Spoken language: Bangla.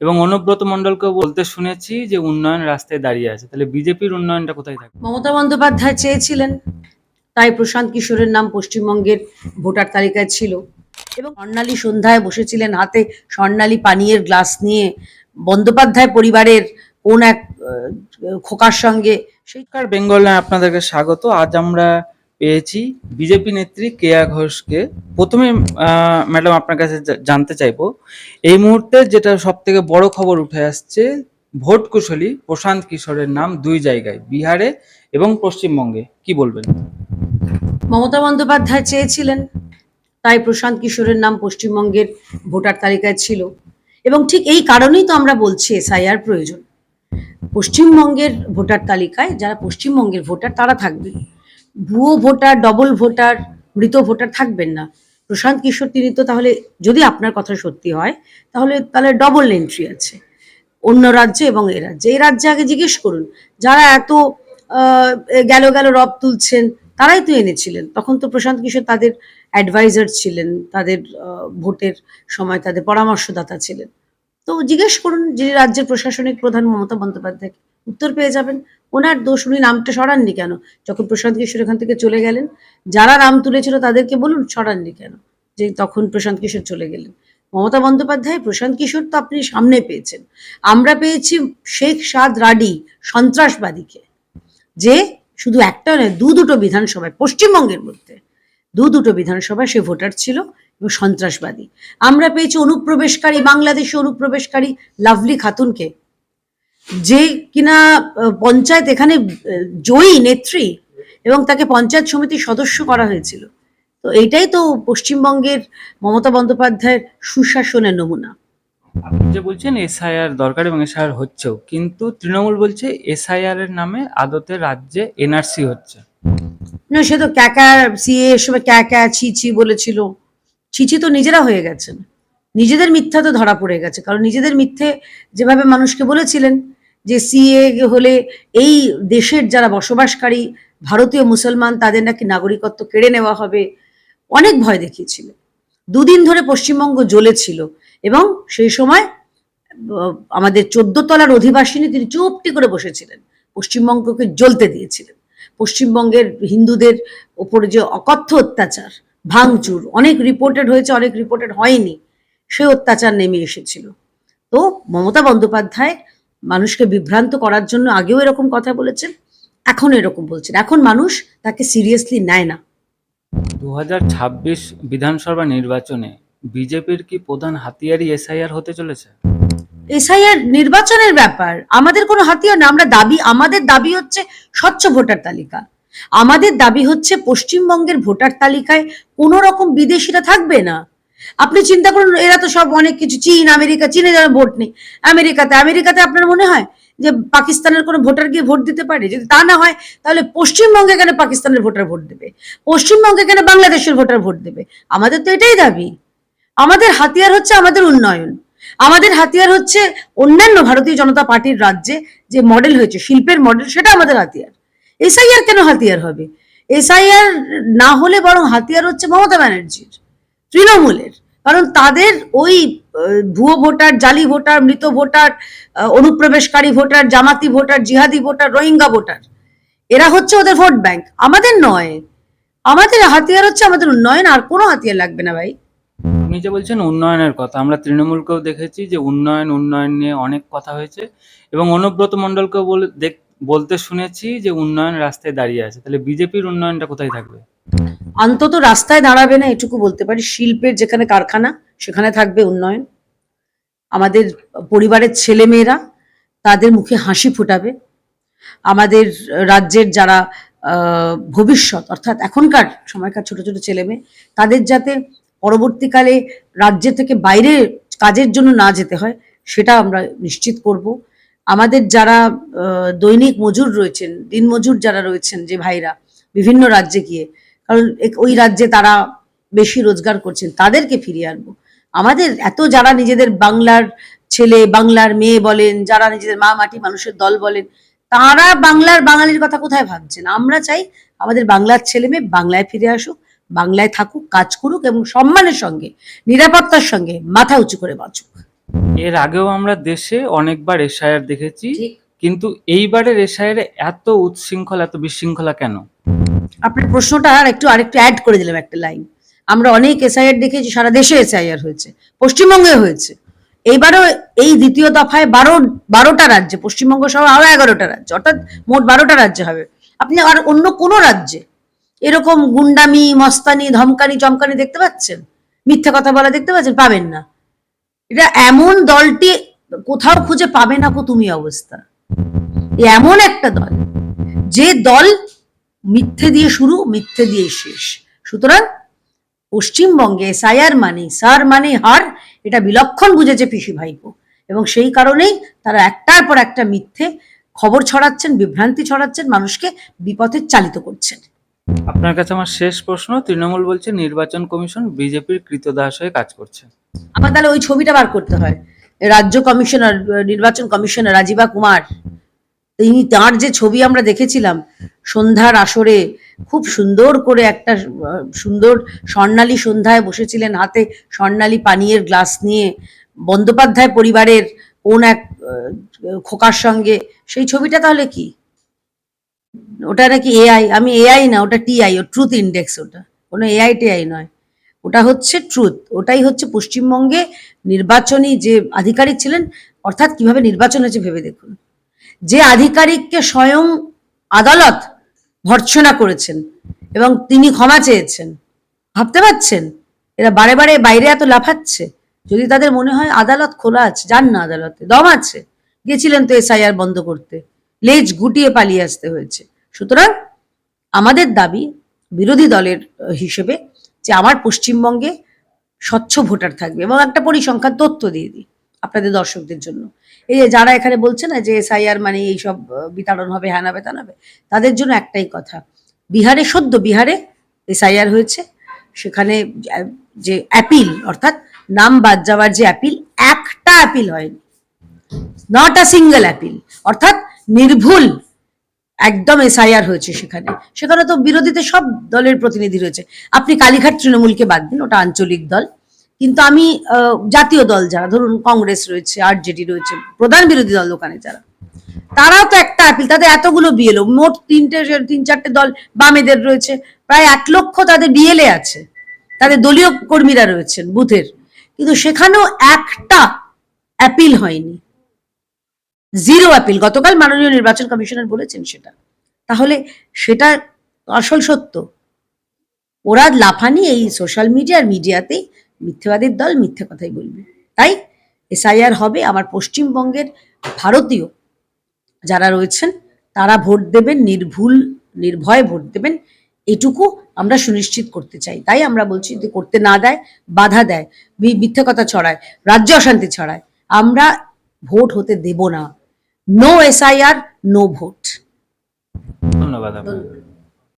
এবং অনুব্রত মণ্ডলকে বলতে শুনেছি যে উন্নয়ন রাস্তায় দাঁড়িয়ে আছে। তাহলে বিজেপির উন্নয়নটা কোথায় থাকবে? মমতা বন্দ্যোপাধ্যায় চেয়েছিলেন তাই প্রশান্ত কিশোরের নাম পশ্চিমবঙ্গের ভোটার তালিকায় ছিল। এবং স্বর্ণালী সন্ধ্যায় বসেছিলেন হাতে স্বর্ণালী পানীয়ের গ্লাস নিয়ে। বন্দ্যোপাধ্যায় পরিবারের কোন এক খোকার সঙ্গে সেই নমস্কার বেঙ্গলে আপনাদেরকে স্বাগত। আজ আমরা পেয়েছি। বিজেপি নেত্রী কেয়া ঘোষকে। প্রথমে ম্যাডাম আপনার কাছে জানতে চাইব। এই মুহূর্তে যেটা সব থেকে বড় খবর উঠে আসছে, ভোট কুশলী প্রশান্ত কিশোরের নাম দুই জায়গায়, বিহারে এবং পশ্চিমবঙ্গে। কি বলবেন? মমতা বন্দ্যোপাধ্যায় চেয়েছিলেন, তাই প্রশান্ত কিশোরের নাম পশ্চিমবঙ্গের ভোটার তালিকায় ছিল। এবং ঠিক এই কারণেই তো আমরা বলছি এসআইআর প্রয়োজন। পশ্চিমবঙ্গের ভোটার তালিকায় যারা পশ্চিমবঙ্গের ভোটার, তারা থাকবেন ভুয়ো ভোটার ডবল ভোটার, মৃত ভোটার থাকবেন না। প্রশান্ত কিশোর, তিনি তো তাহলে, যদি আপনার কথা সত্যি হয়, তাহলে তাহলে ডবল এন্ট্রি আছে। অন্য রাজ্যে এবং এ রাজ্যে। এই রাজ্যে আগে জিজ্ঞেস করুন, যারা এত গেল গেল রব তুলছেন, তারাই তো এনেছিলেন। তখন তো প্রশান্ত কিশোর তাদের অ্যাডভাইজার ছিলেন, তাদের ভোটের সময় তাদের পরামর্শদাতা ছিলেন। তো জিজ্ঞেস করুন, যিনি রাজ্যের প্রশাসনিক প্রধান মমতা বন্দ্যোপাধ্যায় উত্তর পেয়ে যাবেন। ওনার দোষ উনি নামটা সরাননি কেন? যখন প্রশান্ত কিশোর এখান থেকে চলে গেলেন। যারা নাম তুলেছিল তাদেরকে বলুন, সরাননি কেন? যে তখন প্রশান্ত কিশোর চলে গেলেন। মমতা বন্দ্যোপাধ্যায়, প্রশান্ত কিশোর তো আপনি সামনে পেয়েছেন। আমরা পেয়েছি শেখ সাদ রাডি সন্ত্রাসবাদীকে। যে শুধু একটা নয়, দু দুটো বিধানসভায়, পশ্চিমবঙ্গের মধ্যে দু দুটো বিধানসভায় সে ভোটার ছিল এবং সন্ত্রাসবাদী। আমরা পেয়েছি অনুপ্রবেশকারী, বাংলাদেশে অনুপ্রবেশকারী লাভলি খাতুনকে। যে কিনা পঞ্চায়েত এখানে জয়ী নেত্রী এবং তাকে পঞ্চায়েত সমিতির সদস্য করা হয়েছিল। তো এইটাই তো পশ্চিমবঙ্গের মমতা বন্দ্যোপাধ্যায়ের সুশাসনের নমুনা। আপনি যে বলছেন এসআইআর দরকার এবং এসআইআর হচ্ছেও কিন্তু তৃণমূল বলছে এসআইআর এর নামে আদতে রাজ্যে এনআরসি হচ্ছে। না সে তো ক্যাকা সিএ সময় ক্যাকা ছিছি বলেছিল। ছিছি তো নিজেরা হয়ে গেছেন। নিজেদের মিথ্যা তো ধরা পড়ে গেছে কারণ নিজেদের মিথ্যে যেভাবে মানুষকে বলেছিলেন যে সিএ হলে এই দেশের যারা বসবাসকারী ভারতীয় মুসলমান, তাদের নাকি নাগরিকত্ব কেড়ে নেওয়া হবে। অনেক ভয় দেখিয়েছিল। দুদিন ধরে পশ্চিমবঙ্গ জ্বলেছিল এবং সেই সময় আমাদের চোদ্দ তলার অধিবাসিনী তিনি চুপটি করে বসেছিলেন। পশ্চিমবঙ্গকে জ্বলতে দিয়েছিলেন। পশ্চিমবঙ্গের হিন্দুদের ওপরে যে অকথ্য অত্যাচার, ভাঙচুর, অনেক রিপোর্টেড হয়েছে, অনেক রিপোর্টেড হয়নি, সে অত্যাচার নেমে এসেছিল। তো মমতা বন্দ্যোপাধ্যায় মানুষকে বিভ্রান্ত করার জন্য আগেও এরকম কথা বলেছেন এখন এরকম বলছেন। এখন মানুষ তাকে সিরিয়াসলি নেয় না। দু বিধানসভা নির্বাচনে বিজেপির কি প্রধান হাতিয়ারই এসআইআর হতে চলেছে? এসআইআর নির্বাচনের ব্যাপার আমাদের কোনো হাতিয়ার না আমরা দাবি আমাদের দাবি হচ্ছে স্বচ্ছ ভোটার তালিকা। আমাদের দাবি হচ্ছে পশ্চিমবঙ্গের ভোটার তালিকায় কোনো রকম বিদেশিরা থাকবে না। আপনি চিন্তা করুন, এরা তো সব অনেক কিছু, চীন, আমেরিকা, চীনে যারা ভোট নেই। আমেরিকাতে আমেরিকাতে আপনার মনে হয় যে পাকিস্তানের কোনো ভোটার গিয়ে ভোট দিতে পারে? যদি তা না হয়, তাহলে পশ্চিমবঙ্গে কেন পাকিস্তানের ভোটার ভোট দেবে? পশ্চিমবঙ্গে কেন বাংলাদেশের ভোটার ভোট দেবে? আমাদের তো এটাই দাবি। আমাদের হাতিয়ার হচ্ছে আমাদের উন্নয়ন। আমাদের হাতিয়ার হচ্ছে অন্যান্য ভারতীয় জনতা পার্টির রাজ্যে যে মডেল হয়েছে, শিল্পের মডেল, সেটা আমাদের হাতিয়ার। এসআইআর কেন হাতিয়ার হবে? এসআইআর না হলে বরং হাতিয়ার হচ্ছে মমতা ব্যানার্জির। তৃণমূলের। কারণ তাদের ওই ভুয়ো ভোটার, জালি ভোটার, মৃত ভোটার অনুপ্রবেশকারী ভোটার, জামাতি ভোটার, জিহাদি ভোটার, রোহিঙ্গা ভোটার, এরা হচ্ছে ওদের ভোট ব্যাংক। আমাদের নয়। আমাদের হাতিয়ার হচ্ছে আমাদের উন্নয়ন, আর কোনো হাতিয়ার লাগবে না ভাই। আপনি যে বলছেন উন্নয়নের কথা, আমরা তৃণমূলকেও দেখেছি যে উন্নয়ন উন্নয়ন নিয়ে অনেক কথা হয়েছে, এবং অনুব্রত মণ্ডলকেও বলতে শুনেছি যে উন্নয়ন রাস্তায় দাঁড়িয়ে আছে। তাহলে বিজেপির উন্নয়নটা কোথায় থাকবে? অন্তত রাস্তায় দাঁড়াবে না, এটুকু বলতে পারি। শিল্পের যেখানে কারখানা, সেখানে থাকবে উন্নয়ন। আমাদের পরিবারের ছেলেমেয়েরা তাদের মুখে হাসি ফোটাবে। আমাদের রাজ্যের যারা ভবিষ্যৎ, অর্থাৎ এখনকার সময়কার ছোট ছোট ছেলেমেয়ে, তাদের যাতে পরবর্তীকালে রাজ্য থেকে বাইরে কাজের জন্য না যেতে হয়, সেটা আমরা নিশ্চিত করব। আমাদের যারা দৈনিক মজুর রয়েছেন দিন মজুর যারা রয়েছেন, যে ভাইরা, বিভিন্ন রাজ্যে গিয়ে কারণ ওই রাজ্যে তারা বেশি রোজগার করছেন তাদেরকে ফিরিয়ে আনব। আমাদের এত যারা নিজেদের বাংলার ছেলে বাংলার মেয়ে বলেন যারা নিজেদের মা মাটি মানুষের দল বলেন তারা বাংলার বাঙালির কথা কোথায় ভাবছেন? আমরা চাই আমাদের বাংলার ছেলে মেয়ে বাংলায় ফিরে আসুক বাংলায় থাকুক কাজ করুক এবং সম্মানের সঙ্গে নিরাপত্তার সঙ্গে মাথা উঁচু করে বাঁচুক। এর আগেও আমরা দেশে অনেকবার এসআইআর দেখেছি কিন্তু এইবারের এসআইআর এত উচ্ছৃঙ্খল এত বিশৃঙ্খলা কেন? আপনার প্রশ্নটা আর একটু, আরেকটু অ্যাড করে দিলাম একটা লাইন আমরা অনেক এসআইআর দেখেছি, সারা দেশে এসআইআর হয়েছে, পশ্চিমবঙ্গে হয়েছে। এইবারও এই দ্বিতীয় দফায় বারো, বারোটা রাজ্যে, পশ্চিমবঙ্গ সহ আরও এগারোটা রাজ্য, অর্থাৎ মোট বারোটা রাজ্যে হবে। আপনি আর অন্য কোনো রাজ্যে, এরকম গুন্ডামি, মস্তানি, ধমকানি, চমকানি দেখতে পাচ্ছেন? মিথ্যা কথা বলা দেখতে পাচ্ছেন? পাবেন না। এটা এমন দলটি কোথাও খুঁজে পাবে না কো তুমি অবস্থা। এমন একটা দল, যে দল মিথ্যে দিয়ে শুরু মিথ্যে দিয়ে শেষ। সুতরাং পশ্চিমবঙ্গে সায়ার মানে সার মানে হার এটা বিলক্ষণ বুঝেছে পিসি ভাইপো। এবং সেই কারণেই তারা একটার পর একটা মিথ্যে খবর ছড়াচ্ছেন বিভ্রান্তি ছড়াচ্ছেন মানুষকে বিপথে চালিত করছেন। আপনার কাছে আমার শেষ প্রশ্ন তৃণমূল বলছে নির্বাচন কমিশন বিজেপির কৃতদাস হয়ে কাজ করছে। আমার তাহলে ওই ছবিটা বার করতে হয়। রাজ্য কমিশনার নির্বাচন কমিশনার রাজীবা কুমার তিনি তার যে ছবি আমরা দেখেছিলাম, সন্ধ্যার আসরে খুব সুন্দর করে একটা সুন্দর স্বর্ণালী সন্ধ্যায় বসেছিলেন হাতে স্বর্ণালী পানীয়ের গ্লাস নিয়ে। বন্দ্যোপাধ্যায় পরিবারের কোন এক খোকার সঙ্গে। সেই ছবিটা তাহলে কি? ওটা নাকি এআই? আমি এআই না, ওটা টিআই ও ট্রুথ ইন্ডেক্স ওটা। কোনো এআই টিআই নয়। ওটা হচ্ছে ট্রুথ ওটাই হচ্ছে পশ্চিমবঙ্গে নির্বাচনী যে আধিকারিক ছিলেন, অর্থাৎ কীভাবে নির্বাচন হয়েছে ভেবে দেখুন। যে আধিকারিককে স্বয়ং আদালত ভর্ৎসনা করেছেন এবং তিনি ক্ষমা চেয়েছেন, ভাবতে পারছেন? এরা বারে বারে বাইরে এত লাফাচ্ছে। যদি তাদের মনে হয় আদালত খোলা আছে, যান না আদালতে, দম আছে। গেছিলেন তো এসআইআর বন্ধ করতে। লেজ গুটিয়ে পালিয়ে আসতে হয়েছে। সুতরাং আমাদের দাবি বিরোধী দলের হিসেবে যে আমার পশ্চিমবঙ্গে স্বচ্ছ ভোটার থাকবে এবং একটা পরিসংখ্যান তথ্য দিয়ে দিই। আপনাদের দর্শকদের জন্য। এই যে যারা এখানে বলছে না যে এসআইআর মানে এইসব বিতাড়ন হবে, হ্যান হবে হবে, তাদের জন্য একটাই কথা। বিহারে সদ্য বিহারে এসআইআর হয়েছে। সেখানে যে অ্যাপিল অর্থাৎ নাম বাদ যাওয়ার যে অ্যাপিল একটা অ্যাপিল হয়নি। নট আ সিঙ্গেল অ্যাপিল অর্থাৎ নির্ভুল একদম এসআইআর হয়েছে সেখানে। সেখানে তো বিরোধীতে সব দলের প্রতিনিধি রয়েছে। আপনি কালীঘাট তৃণমূলকে বাদ দিন, ওটা আঞ্চলিক দল। কিন্তু আমি জাতীয় দল যারা, ধরুন কংগ্রেস রয়েছে, আরজেডি রয়েছে, প্রধান বিরোধী দল ওখানে যারা, তারাও তো একটা আপিল তাদের এতগুলো বিএলও মোট তিনটে, তিন চারটে দল বামেদের রয়েছে, প্রায় এক লক্ষ তাদের বিএলএ আছে, তাদের দলীয় কর্মীরা রয়েছেন বুথের, কিন্তু সেখানেও একটা অ্যাপিল হয়নি জিরো অ্যাপিল গতকাল মাননীয় নির্বাচন কমিশনার বলেছেন সেটা, তাহলে সেটা আসল সত্য, ওরা লাফানি এই সোশ্যাল মিডিয়া আর মিডিয়াতেই মিথ্যেবাদীর দল মিথ্যে কথাই বলবে। তাই এসআইআর হবে আমার পশ্চিমবঙ্গের ভারতীয় যারা রয়েছেন, তারা ভোট দেবেন, নির্ভুল, নির্ভয়ে ভোট দেবেন, এটুকু আমরা সুনিশ্চিত করতে চাই। তাই আমরা বলছি যদি করতে না দেয়, বাধা দেয় মিথ্যে কথা ছড়ায়, রাজ্য অশান্তি ছড়ায়। আমরা ভোট হতে দেব না। নো এসআইআর নো ভোট ধন্যবাদ